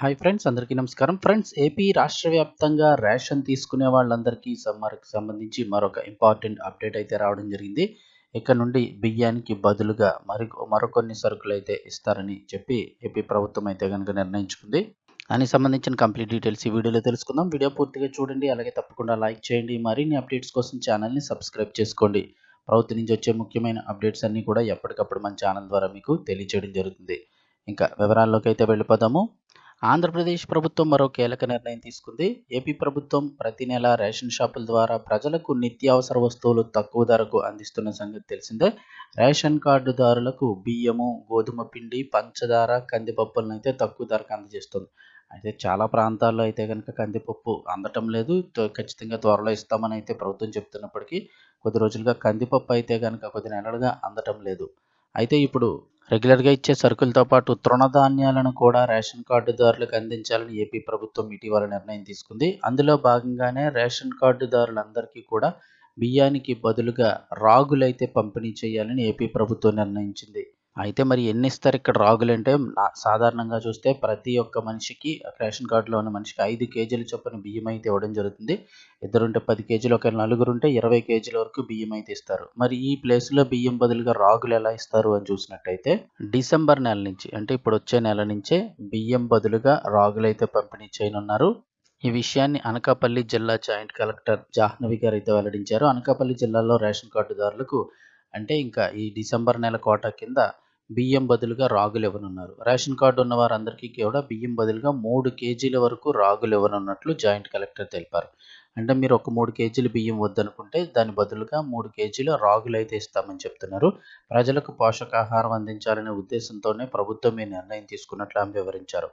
Hi friends అందరికీ నమస్కారం. Friends AP రాష్ట్ర వ్యాప్తంగా రేషన్ తీసుకునే వాళ్ళందరికీ సమ్మర్కి సంబంధించి మరొక ఇంపార్టెంట్ అప్డేట్ అయితే రావడం జరిగింది. ఇక్కడ నుండి బియ్యానికి బదులుగా మరి మరికొన్ని సరుకులు అయితే ఇస్తారని చెప్పి ఏపీ ప్రభుత్వం అయితే కనుక నిర్ణయించుకుంది. దానికి సంబంధించిన కంప్లీట్ డీటెయిల్స్ ఈ వీడియోలో తెలుసుకుందాం. వీడియో పూర్తిగా చూడండి. అలాగే తప్పకుండా లైక్ చేయండి. మరిన్ని అప్డేట్స్ కోసం ఛానల్ని సబ్స్క్రైబ్ చేసుకోండి. ప్రభుత్వం నుంచి వచ్చే ముఖ్యమైన అప్డేట్స్ అన్నీ కూడా ఎప్పటికప్పుడు మన ఛానల్ ద్వారా మీకు తెలియజేయడం జరుగుతుంది. ఇంకా వివరాల్లోకి అయితే వెళ్ళిపోదాము. ఆంధ్రప్రదేశ్ ప్రభుత్వం మరో కీలక నిర్ణయం తీసుకుంది. ఏపీ ప్రభుత్వం ప్రతి నెల రేషన్ షాపుల ద్వారా ప్రజలకు నిత్యావసర వస్తువులు తక్కువ ధరకు అందిస్తున్న సంగతి తెలిసిందే. రేషన్ కార్డుదారులకు బియ్యము గోధుమ పిండి పంచదార కందిపప్పులను అయితే తక్కువ ధరకు అందజేస్తుంది. అయితే చాలా ప్రాంతాల్లో అయితే కనుక కందిపప్పు అందటం లేదు. ఖచ్చితంగా త్వరలో ఇస్తామని అయితే ప్రభుత్వం చెప్తున్నప్పటికీ కొద్ది రోజులుగా కందిపప్పు అయితే కనుక కొద్ది నెలలుగా అందటం లేదు. అయితే ఇప్పుడు రెగ్యులర్గా ఇచ్చే సరుకులతో పాటు తృణధాన్యాలను కూడా రేషన్ కార్డుదారులకు అందించాలని ఏపీ ప్రభుత్వం ఇటీవల నిర్ణయం తీసుకుంది. అందులో భాగంగానే రేషన్ కార్డుదారులందరికీ కూడా బియ్యానికి బదులుగా రాగులైతే పంపిణీ చేయాలని ఏపీ ప్రభుత్వం నిర్ణయించింది. అయితే మరి ఎన్ని ఇస్తారు ఇక్కడ రాగులు అంటే సాధారణంగా చూస్తే ప్రతి ఒక్క మనిషికి రేషన్ కార్డులో ఉన్న మనిషికి ఐదు కేజీల చొప్పున బియ్యం అయితే ఇవ్వడం జరుగుతుంది. ఇద్దరుంటే పది కేజీలు ఒక నలుగురుంటే ఇరవై కేజీల వరకు బియ్యం అయితే ఇస్తారు. మరి ఈ ప్లేస్లో బియ్యం బదులుగా రాగులు ఎలా ఇస్తారు అని చూసినట్టయితే డిసెంబర్ నెల నుంచి అంటే ఇప్పుడు వచ్చే నెల నుంచే బియ్యం బదులుగా రాగులు అయితే పంపిణీ చేయనున్నారు. ఈ విషయాన్ని అనకాపల్లి జిల్లా జాయింట్ కలెక్టర్ జాహ్నవి గారు అయితే వెల్లడించారు. అనకాపల్లి జిల్లాలో రేషన్ కార్డుదారులకు అంటే ఇంకా ఈ డిసెంబర్ నెల కోటా కింద బియ్యం బదులుగా రాగులు ఇవ్వనున్నారు రేషన్ కార్డు ఉన్న వారందరికీ కూడా బియ్యం బదులుగా మూడు కేజీల వరకు రాగులు ఇవ్వనున్నట్లు జాయింట్ కలెక్టర్ తెలిపారు. అంటే మీరు ఒక మూడు కేజీలు బియ్యం వద్దనుకుంటే దాని బదులుగా మూడు కేజీల రాగులు అయితే ఇస్తామని చెప్తున్నారు. ప్రజలకు పోషకాహారం అందించాలనే ఉద్దేశంతోనే ప్రభుత్వం ఈ నిర్ణయం తీసుకున్నట్లు ఆమె వివరించారు.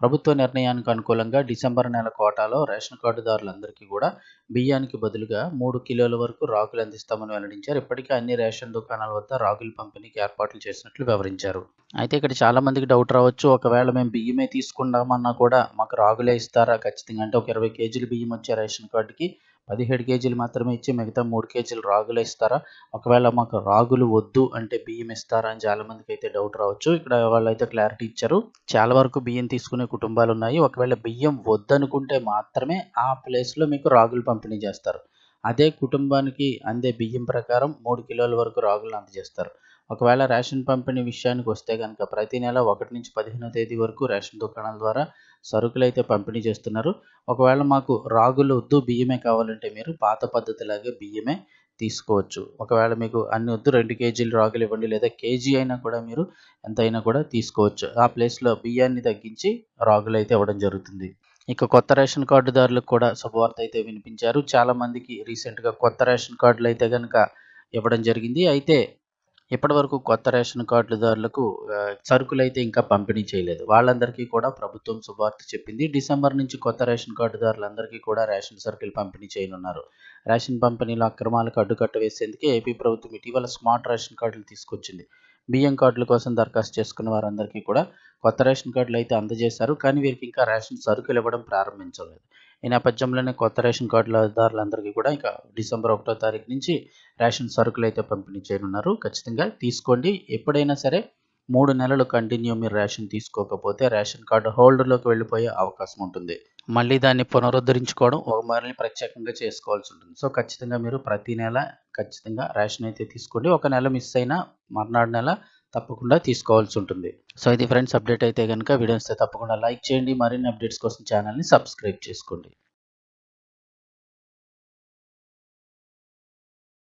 ప్రభుత్వ నిర్ణయానికి అనుకూలంగా డిసెంబర్ నెల కోటాలో రేషన్ కార్డుదారులందరికీ కూడా బియ్యానికి బదులుగా మూడు కిలోల వరకు రాగులు అందిస్తామని వెల్లడించారు. ఇప్పటికే అన్ని రేషన్ దుకాణాల వద్ద రాగుల పంపిణీకి ఏర్పాట్లు చేసినట్లు వివరించారు. అయితే ఇక్కడ చాలా మందికి డౌట్ రావచ్చు. ఒకవేళ మేము బియ్యమే తీసుకుందామన్నా కూడా మాకు రాగులే ఇస్తారా? ఖచ్చితంగా అంటే ఒక ఇరవై కేజీలు బియ్యం వచ్చే రేషన్ కార్డుకి పదిహేడు కేజీలు మాత్రమే ఇచ్చి మిగతా మూడు కేజీలు రాగులు ఇస్తారా? ఒకవేళ మాకు రాగులు వద్దు అంటే బియ్యం ఇస్తారా అని చాలా మందికి అయితే డౌట్ రావచ్చు. ఇక్కడ వాళ్ళైతే క్లారిటీ ఇచ్చారు. చాలా వరకు బియ్యం తీసుకునే కుటుంబాలు ఉన్నాయి. ఒకవేళ బియ్యం వద్దనుకుంటే మాత్రమే ఆ ప్లేస్లో మీకు రాగులు పంపిణీ చేస్తారు. అదే కుటుంబానికి అందే బియ్యం ప్రకారం మూడు కిలోల వరకు రాగులను అందజేస్తారు. ఒకవేళ రేషన్ పంపిణీ విషయానికి వస్తే కనుక ప్రతి నెల ఒకటి నుంచి పదిహేనో తేదీ వరకు రేషన్ దుకాణాల ద్వారా సరుకులు అయితే పంపిణీ చేస్తున్నారు. ఒకవేళ మాకు రాగులు వద్దు బియ్యమే కావాలంటే మీరు పాత పద్ధతిలాగే బియ్యమే తీసుకోవచ్చు. ఒకవేళ మీకు అన్ని వద్దు రెండు కేజీలు రాగులు ఇవ్వండి లేదా కేజీ అయినా కూడా మీరు ఎంత అయినా కూడా తీసుకోవచ్చు. ఆ ప్లేస్లో బియ్యాన్ని తగ్గించి రాగులు అయితే ఇవ్వడం జరుగుతుంది. ఇక కొత్త రేషన్ కార్డుదారులకు కూడా శుభవార్త అయితే వినిపించారు. చాలామందికి రీసెంట్గా కొత్త రేషన్ కార్డులు అయితే కనుక ఇవ్వడం జరిగింది. అయితే ఇప్పటివరకు కొత్త రేషన్ కార్డుదారులకు సరుకులు అయితే ఇంకా పంపిణీ చేయలేదు. వాళ్ళందరికీ కూడా ప్రభుత్వం శుభార్త చెప్పింది. డిసెంబర్ నుంచి కొత్త రేషన్ కార్డుదారులందరికీ కూడా రేషన్ సరుకులు పంపిణీ చేయనున్నారు. రేషన్ పంపిణీలో అక్రమాలకు అడ్డుకట్ట వేసేందుకే ఏపీ ప్రభుత్వం ఇటీవల స్మార్ట్ రేషన్ కార్డులు తీసుకొచ్చింది. బియ్యం కార్డుల కోసం దరఖాస్తు చేసుకున్న వారందరికీ కూడా కొత్త రేషన్ కార్డులు అయితే అందజేశారు. కానీ వీరికి ఇంకా రేషన్ సరుకులు ఇవ్వడం ప్రారంభించలేదు. ఈ నేపథ్యంలోనే కొత్త రేషన్ కార్డులదారులందరికీ కూడా ఇంకా డిసెంబర్ ఒకటో తారీఖు నుంచి రేషన్ సరుకులు అయితే పంపిణీ చేయనున్నారు. ఖచ్చితంగా తీసుకోండి. ఎప్పుడైనా సరే మూడు నెలలు కంటిన్యూ మీరు రేషన్ తీసుకోకపోతే రేషన్ కార్డు హోల్డర్లోకి వెళ్ళిపోయే అవకాశం ఉంటుంది. మళ్ళీ దాన్ని పునరుద్ధరించుకోవడం ఒక మళ్ళీ ప్రత్యేకంగా చేసుకోవాల్సి ఉంటుంది. సో ఖచ్చితంగా మీరు ప్రతి నెల ఖచ్చితంగా రేషన్ అయితే తీసుకోండి. ఒక నెల మిస్ అయినా మర్నాడు నెల తప్పకుండా తీసుకోవాల్సి ఉంటుంది. సో ఇది ఫ్రెండ్స్ అప్డేట్ అయితే కనుక వీడియోస్ తప్పకుండా లైక్ చేయండి. మరిన్ని అప్డేట్స్ కోసం ఛానల్ని సబ్స్క్రైబ్ చేసుకోండి.